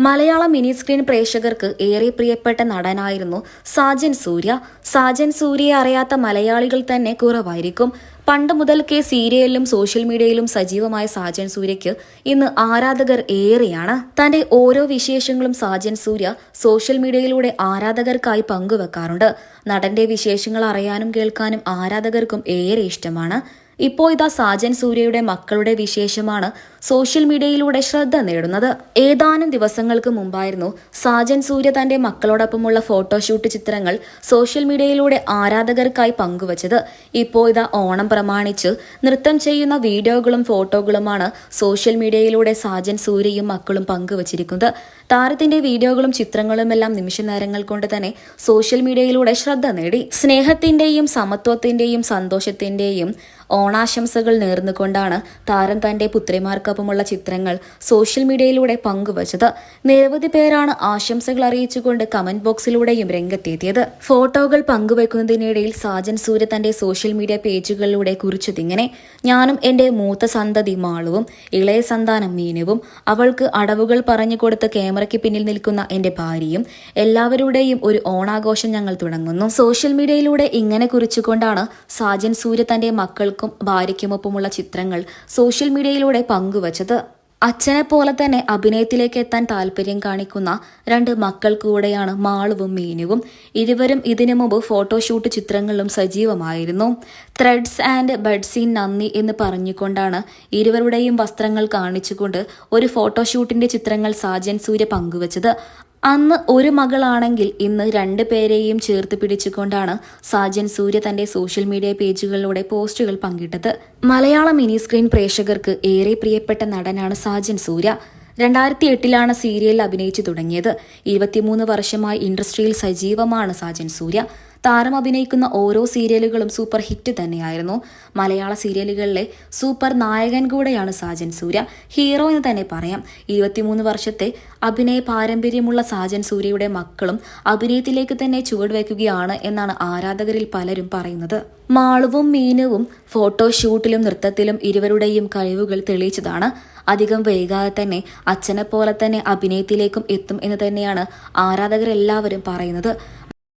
മലയാള mini screen പ്രേക്ഷകർക്ക് ഏറെ പ്രിയപ്പെട്ട നടനായിരുന്നു സാജൻ സൂര്യ. സാജൻ സൂര്യയെ അറിയാത്ത മലയാളികൾ തന്നെ കുറവായിരിക്കും. പണ്ട് മുതൽക്കേ സീരിയലിലും സോഷ്യൽ മീഡിയയിലും സജീവമായ സാജൻ സൂര്യയ്ക്ക് ഇന്ന് ആരാധകർ ഏറെയാണ്. തന്റെ ഓരോ വിശേഷങ്ങളും സാജൻ സൂര്യ സോഷ്യൽ മീഡിയയിലൂടെ ആരാധകർക്കായി പങ്കുവെക്കാറുണ്ട്. നടന്റെ വിശേഷങ്ങൾ അറിയാനും കേൾക്കാനും ആരാധകർക്കും ഏറെ ഇഷ്ടമാണ്. ഇപ്പോൾ ഇതാ സാജൻ സൂര്യയുടെ മക്കളുടെ വിശേഷമാണ് സോഷ്യൽ മീഡിയയിലൂടെ ശ്രദ്ധ നേടുന്നത്. ഏതാനും ദിവസങ്ങൾക്ക് മുമ്പായിരുന്നു സാജൻ സൂര്യ തന്റെ മക്കളോടൊപ്പമുള്ള ഫോട്ടോഷൂട്ട് ചിത്രങ്ങൾ സോഷ്യൽ മീഡിയയിലൂടെ ആരാധകർക്കായി പങ്കുവച്ചത്. ഇപ്പോൾ ഇതാ ഓണം പ്രമാണിച്ച് നൃത്തം ചെയ്യുന്ന വീഡിയോകളും ഫോട്ടോകളുമാണ് സോഷ്യൽ മീഡിയയിലൂടെ സാജൻ സൂര്യയും മക്കളും പങ്കുവച്ചിരിക്കുന്നത്. താരത്തിന്റെ വീഡിയോകളും ചിത്രങ്ങളുമെല്ലാം നിമിഷ നേരങ്ങൾ കൊണ്ട് തന്നെ സോഷ്യൽ മീഡിയയിലൂടെ ശ്രദ്ധ നേടി. സ്നേഹത്തിന്റെയും സമത്വത്തിന്റെയും സന്തോഷത്തിന്റെയും ഓണാശംസകൾ നേർന്നുകൊണ്ടാണ് താരം തന്റെ പുത്രിമാർക്കൊപ്പമുള്ള ചിത്രങ്ങൾ സോഷ്യൽ മീഡിയയിലൂടെ പങ്കുവച്ചത്. നിരവധി പേരാണ് ആശംസകൾ അറിയിച്ചുകൊണ്ട് കമന്റ് ബോക്സിലൂടെയും രംഗത്തെത്തിയത്. ഫോട്ടോകൾ പങ്കുവെക്കുന്നതിനിടയിൽ സാജൻ സൂര്യ തന്റെ സോഷ്യൽ മീഡിയ പേജുകളിലൂടെ കുറിച്ചതിങ്ങനെ ഞാനും എന്റെ മൂത്ത സന്തതി മാളുവും ഇളയ സന്താനം മീനുവും അവൾക്ക് അടവുകൾ പറഞ്ഞു കൊടുത്ത് ക്യാമറയ്ക്ക് പിന്നിൽ നിൽക്കുന്ന എന്റെ ഭാര്യയും എല്ലാവരുടെയും ഒരു ഓണാഘോഷം ഞങ്ങൾ തുടങ്ങുന്നു. സോഷ്യൽ മീഡിയയിലൂടെ ഇങ്ങനെ കുറിച്ചുകൊണ്ടാണ് സാജൻ സൂര്യ തന്റെ മക്കൾക്കും ഭാര്യയ്ക്കുമൊപ്പമുള്ള ചിത്രങ്ങൾ സോഷ്യൽ മീഡിയയിലൂടെ പങ്കുവച്ചത്. അച്ഛനെ പോലെ തന്നെ അഭിനയത്തിലേക്ക് എത്താൻ താല്പര്യം കാണിക്കുന്ന രണ്ട് മക്കൾ കൂടെയാണ് മാളുവും മീനുവും. ഇരുവരും ഇതിനു മുമ്പ് ഫോട്ടോഷൂട്ട് ചിത്രങ്ങളിലും സജീവമായിരുന്നു. ത്രെഡ്സ് ആൻഡ് ബഡ്സീൻ നന്ദി എന്ന് പറഞ്ഞുകൊണ്ടാണ് ഇരുവരുടെയും വസ്ത്രങ്ങൾ കാണിച്ചുകൊണ്ട് ഒരു ഫോട്ടോഷൂട്ടിന്റെ ചിത്രങ്ങൾ സാജൻ സൂര്യ പങ്കുവച്ചത്. അന്ന് ഒരു മകളാണെങ്കിൽ ഇന്ന് രണ്ടു പേരെയും ചേർത്ത് പിടിച്ചുകൊണ്ടാണ് സാജൻ സൂര്യ തന്റെ സോഷ്യൽ മീഡിയ പേജുകളിലൂടെ പോസ്റ്റുകൾ പങ്കിട്ടത്. മലയാള മിനി സ്ക്രീൻ പ്രേക്ഷകർക്ക് ഏറെ പ്രിയപ്പെട്ട നടനാണ് സാജൻ സൂര്യ. രണ്ടായിരത്തി എട്ടിലാണ് സീരിയലിൽ അഭിനയിച്ചു തുടങ്ങിയത്. ഇരുപത്തിമൂന്ന് വർഷമായി ഇൻഡസ്ട്രിയിൽ സജീവമാണ് സാജൻ സൂര്യ. താരം അഭിനയിക്കുന്ന ഓരോ സീരിയലുകളും സൂപ്പർ ഹിറ്റ് തന്നെയായിരുന്നു. മലയാള സീരിയലുകളിലെ സൂപ്പർ നായകൻ കൂടെയാണ് സാജൻ സൂര്യ. ഹീറോ എന്ന് തന്നെ പറയാം. ഇരുപത്തിമൂന്ന് വർഷത്തെ അഭിനയ പാരമ്പര്യമുള്ള സാജൻ സൂര്യയുടെ മക്കളും അഭിനയത്തിലേക്ക് തന്നെ ചുവടുവയ്ക്കുകയാണ് എന്നാണ് ആരാധകരിൽ പലരും പറയുന്നത്. മാളുവും മീനുവും ഫോട്ടോഷൂട്ടിലും നൃത്തത്തിലും ഇരുവരുടെയും കഴിവുകൾ തെളിയിച്ചതാണ്. അധികം വൈകാതെ തന്നെ അച്ഛനെ പോലെ തന്നെ അഭിനയത്തിലേക്കും എത്തും എന്ന് തന്നെയാണ് ആരാധകരെല്ലാവരും പറയുന്നത്.